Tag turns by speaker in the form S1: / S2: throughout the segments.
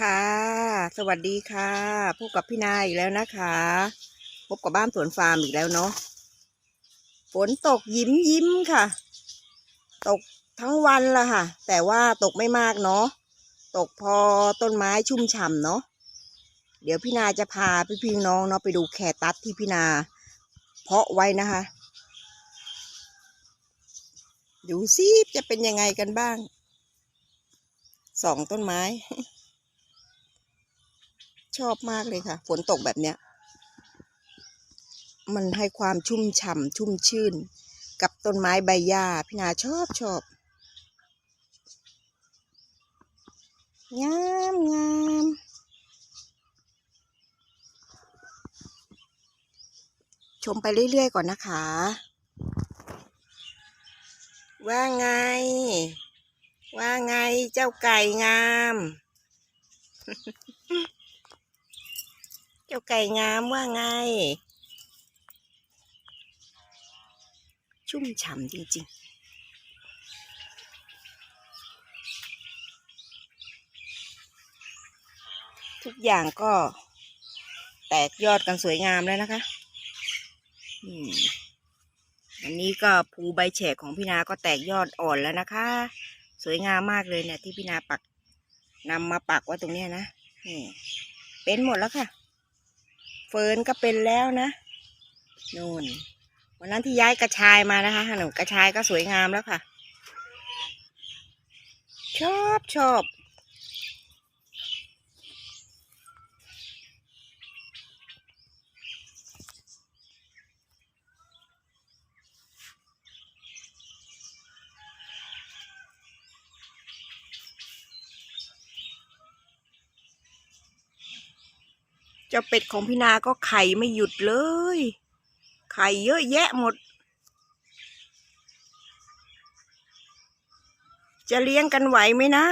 S1: ค่ะ สวัสดีค่ะพบกับพี่นายอีกแล้วนะคะ พบกับบ้านสวนฟาร์มอีกแล้วเนาะฝนตกยิ้มยิ้มค่ะ ตกทั้งวันละค่ะ แต่ว่าตกไม่มากเนาะตกพอต้นไม้ชุ่มฉ่ำเนาะเดี๋ยวพี่นาจะพาพี่พี่น้องเนาะไปดูแคตัสที่พี่นา เพาะไว้นะคะดูซิจะเป็นยังไงกันบ้างสองต้นไม้ ชอบมากเลยค่ะ ฝนตกแบบเนี้ย มันให้ความชุ่มฉ่ำชุ่มชื่น กับต้นไม้ใบหญ้าพี่นาชอบชอบงามงามชมไปเรื่อย ๆ ก่อนนะคะ ว่าไง ว่าไงเจ้าไก่งาม เจ้าไก่งามว่าไง ชุ่มฉ่ำจริงๆทุกอย่างก็แตกยอดกันสวยงามแล้วนะคะอันนี้ก็ภูใบแฉกของพี่นาก็แตกยอดอ่อนแล้วนะคะ สวยงามมากเลยเนี่ยที่พี่นาปักนำมาปักไว้ตรงนี้นะนี่เป็นหมดแล้วค่ะ ฟิร์นก็เป็นแล้วนะนู่นวันนั้นที่ย้ายกระชายมานะคะหนูกระชายก็สวยงามแล้วค่ะ ชอบชอบ เจ้าเป็ดของพี่นาก็ไข่ไม่หยุดเลย ไข่เยอะแยะหมด จะเลี้ยงกันไหวไหมนะ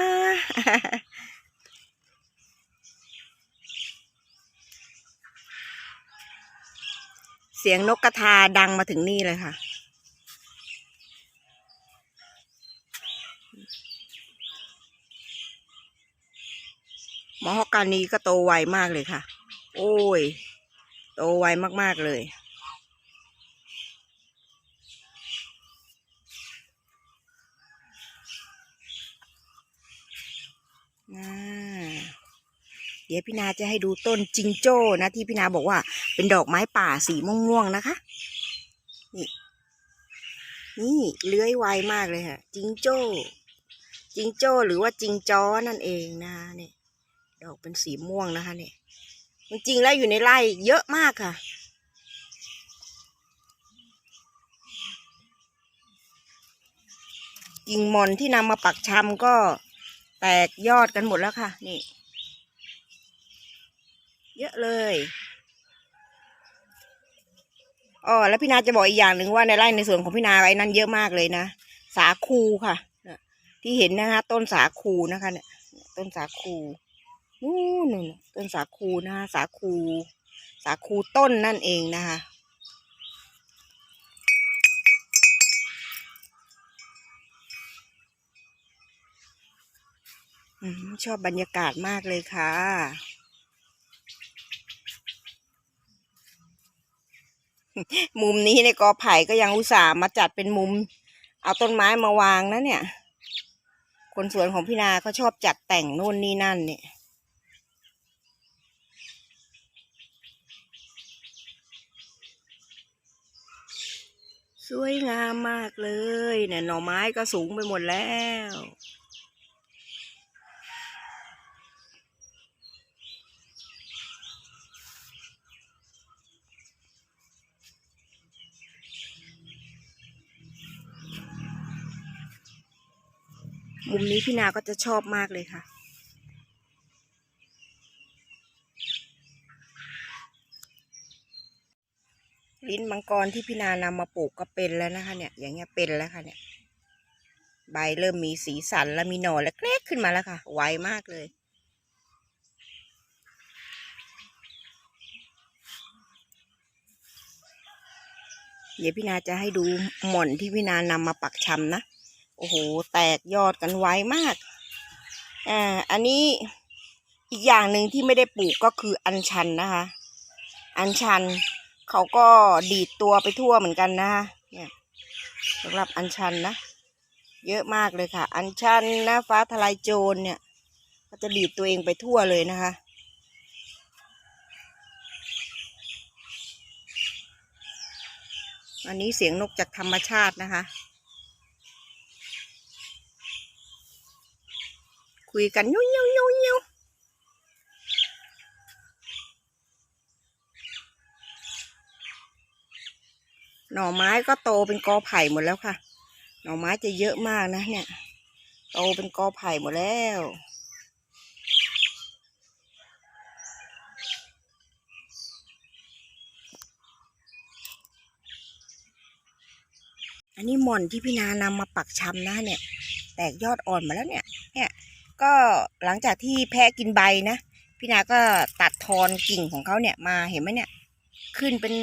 S1: เสียงนกกระทาดังมาถึงนี่เลยค่ะมอฮอกกานีก็โตไวมากเลยค่ะ โอ้ย โตไวมาก ๆ เลยอ่าเดี๋ยวพี่นาจะให้ดูต้นจิงโจ้นะ ที่พี่นาบอกว่าเป็นดอกไม้ป่าสีม่วง ๆ นะคะ นี่ นี่เลื้อยไวมากเลยค่ะ จิงโจ้ จิงโจ้หรือว่าจิงจ้อนั่นเองนะคะเนี่ยดอกเป็นสีม่วงนะคะเนี่ย จริงๆแล้วอยู่ในไร่เยอะมากค่ะ กิ่งมอนที่นำมาปักชำก็แตกยอดกันหมดแล้วค่ะ นี่ เยอะเลยอ๋อแล้วพี่นาจะบอกอีกอย่างหนึ่งว่าในไร่ในสวนของพี่นาไอ้นั้นเยอะมากเลยนะ สาคูค่ะที่เห็นนะคะ ต้นสาคูนะคะเนี่ยต้นสาคู นู่นนู่นต้นสาคูนะคะสาคู สาคูต้นนั่นเองนะคะชอบบรรยากาศมากเลยค่ะ มุมนี้ในกอไผ่ก็ยังอุตส่าห์มาจัดเป็นมุม เอาต้นไม้มาวางนะเนี่ย คนสวนของพี่นาเขาชอบจัดแต่งนู่นนี่นั่นเนี่ย สวยงามมากเลยเนี่ยหน่อไม้ก็สูงไปหมดแล้ว มุมนี้พี่นาก็จะชอบมากเลยค่ะ ลิ้นมังกรที่พี่นานำมาปลูกก็เป็นแล้วนะคะ เนี่ย อย่างเงี้ยเป็นแล้วค่ะ เนี่ย ใบเริ่มมีสีสันและมีหน่อเล็กๆขึ้นมาแล้วค่ะ ไวมากเลย เดี๋ยวพี่นาจะให้ดูหม่อนที่พี่นานำมาปักชำนะ โอ้โห แตกยอดกันไวมาก อ่า อันนี้อีกอย่างหนึ่งที่ไม่ได้ปลูกก็คืออัญชันนะคะ อัญชัน เขาก็ดีดตัวไปทั่วเหมือนกันนะคะเนี่ยสำหรับอัญชันนะ เยอะมากเลยค่ะ อัญชันนะฟ้าทลายโจรเนี่ย ก็จะดีดตัวเองไปทั่วเลยนะคะอันนี้เสียงนกจากธรรมชาตินะคะ คุยกันยุ่ยยุ่ยยุ่ย หน่อไม้ก็โตเป็นกอไผ่หมดแล้วค่ะ หน่อไม้จะเยอะมากนะเนี่ย โตเป็นกอไผ่หมดแล้ว อันนี้หม่อนที่พี่นานำมาปักชำนะเนี่ย แตกยอดอ่อนมาแล้วเนี่ย เนี่ย ก็หลังจากที่แพะกินใบนะพี่นาก็ตัดทอนกิ่งของเขาเนี่ยมาเห็นไหมเนี่ย ขึ้นเป็น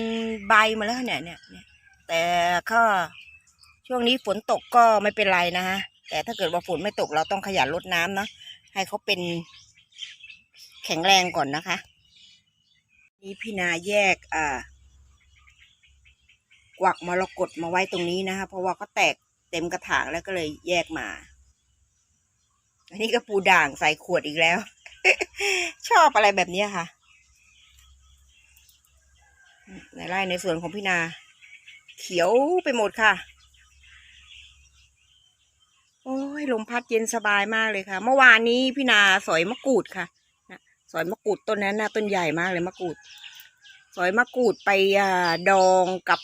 S1: ใบมาแล้วเนี่ยเนี่ยเนี่ย แต่ก็ช่วงนี้ฝนตกก็ไม่เป็นไรนะฮะ แต่ถ้าเกิดว่าฝนไม่ตกเราต้องขยันรดน้ำเนาะให้เขาเป็นแข็งแรงก่อนนะคะ นี่พี่นาแยกอ่ากวักมรกตมาไว้ตรงนี้นะคะ เพราะว่าเขาแตกเต็มกระถางแล้วก็เลยแยกมา อันนี้ก็ปูด่างใส่ขวดอีกแล้ว ชอบอะไรแบบนี้ค่ะ ในไร่ในสวนของพี่นา เขียวไปหมดค่ะ โอ้ยลมพัดเย็นสบายมากเลยค่ะ เมื่อวานนี้พี่นาสอยมะกรูดค่ะนะสอยมะกรูดต้นนั้นนะต้นใหญ่มากเลยมะกรูด สอยมะกรูดไปอดองกับ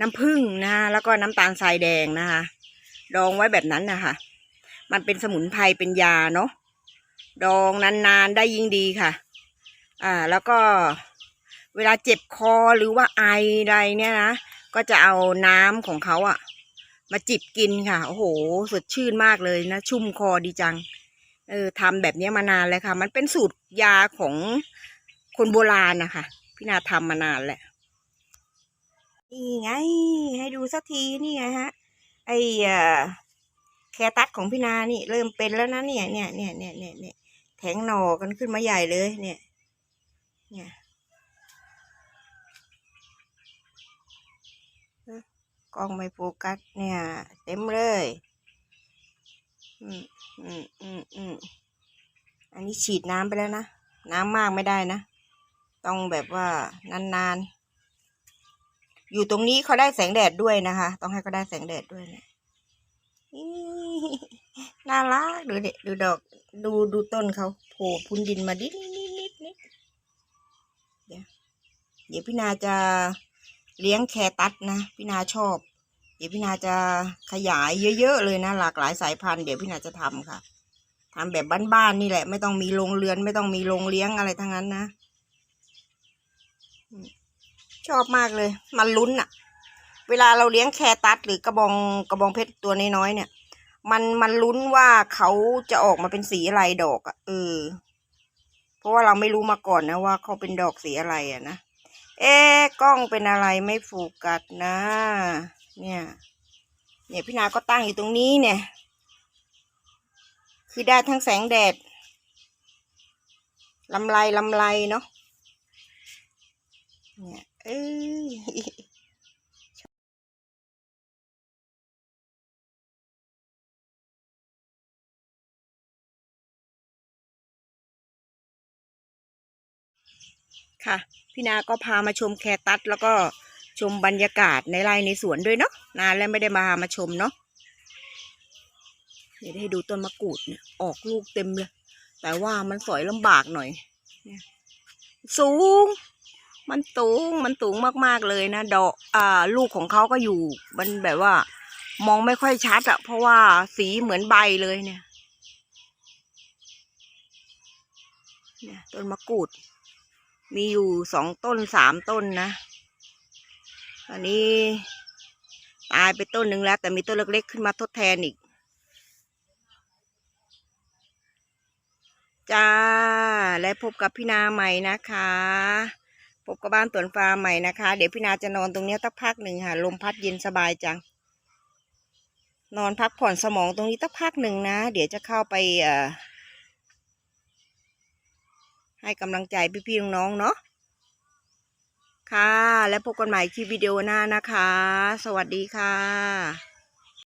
S1: น้ำผึ้งนะคะแล้วก็น้ำตาลทรายแดงนะคะดองไว้แบบนั้นนะคะมันเป็นสมุนไพรเป็นยาเนาะดองนานๆได้ยิ่งดีค่ะ อ่า แล้วก็ เวลาเจ็บคอหรือว่าไออะไรเนี่ยนะ ก็จะเอาน้ำของเขาอะมาจิบกินค่ะ โอ้โห สดชื่นมากเลยนะ ชุ่มคอดีจัง เออทำแบบนี้มานานเลยค่ะ มันเป็นสูตรยาของคนโบราณนะคะ พี่นาทำมานานแหละนี่ไง ให้ดูสักทีนี่ไงฮะไอเอ่อแคตัสของพี่นานี่ เริ่มเป็นแล้วนะเนี่ยเนี่ยเนี่ยเนี่ยเนี่ยเนี่ยแทงหนอกันขึ้นมาใหญ่เลย เนี่ย เนี่ยนะ กล้องไม่โฟกัสเนี่ย เต็มเลย อืมอืมอืมอืมอันนี้ฉีดน้ำไปแล้วนะ น้ำมากไม่ได้นะ ต้องแบบว่านานๆ อยู่ตรงนี้เขาได้แสงแดดด้วยนะคะ ต้องให้เขาได้แสงแดดด้วยนี่น่ารักดูเด็ดูดอก ดูดูต้นเขาโผล่พุนดินมาดิดนิดนิดนิดนิดเดี๋ยวเดี๋ยวพี่นาจะ เลี้ยงแคตัสนะพี่นาชอบ เดี๋ยวพี่นาจะขยายเยอะๆเลยนะ หลากหลายสายพันธุ์เดี๋ยวพี่นาจะทำค่ะทำแบบบ้านๆนี่แหละ ไม่ต้องมีโรงเรือน ไม่ต้องมีโรงเลี้ยงอะไรทั้งนั้นนะ ชอบมากเลย มันลุ้นอะเวลาเราเลี้ยงแคตัสหรือกระบองกระบองเพชรตัวน้อยๆเนี่ย มันมันลุ้นว่าเขาจะออกมาเป็นสีอะไรดอกอะเออเพราะว่าเราไม่รู้มาก่อนนะว่าเขาเป็นดอกสีอะไรอะนะ เอ๊ะกล้องเป็นอะไรไม่โฟกัสนะ เนี่ย เนี่ยพี่นาก็ตั้งอยู่ตรงนี้เนี่ย คือได้ทั้งแสงแดดลำไรลำไรเนาะ เนี่ยเอ้ยค่ะ พี่นาก็พามาชมแคตัสแล้วก็ชมบรรยากาศในไร่ในสวนด้วยเนาะนานแล้วไม่ได้มามาชมเนาะเดี๋ยวให้ดูต้นมะกรูดเนี่ยออกลูกเต็มเลย แต่ว่ามันสอยลำบากหน่อยสูง มันสูงมันสูงมากๆเลยนะดอกอ่าลูกของเขาก็อยู่ มันแบบว่า มองไม่ค่อยชัดอะเพราะว่าสีเหมือนใบเลยเนี่ย เนี่ยต้นมะกรูด มีอยู่สองต้นสามต้นนะอันนี้ตายไปต้นหนึ่งแล้ว แต่มีต้นเล็กๆขึ้นมาทดแทนอีก จ้า และพบกับพี่นาใหม่นะคะ พบกับบ้านสวนฟาร์มใหม่นะคะ เดี๋ยวพี่นาจะนอนตรงนี้ยสักพักหนึ่งค่ะ ลมพัดเย็นสบายจัง นอนพักผ่อนสมองตรงนี้สักพักหนึ่งนะ เดี๋ยวจะเข้าไปเอ่อ ให้กำลังใจพี่ๆน้องๆเนาะค่ะ แล้วพบกันใหม่คลิปวิดีโอหน้านะคะ สวัสดีค่ะ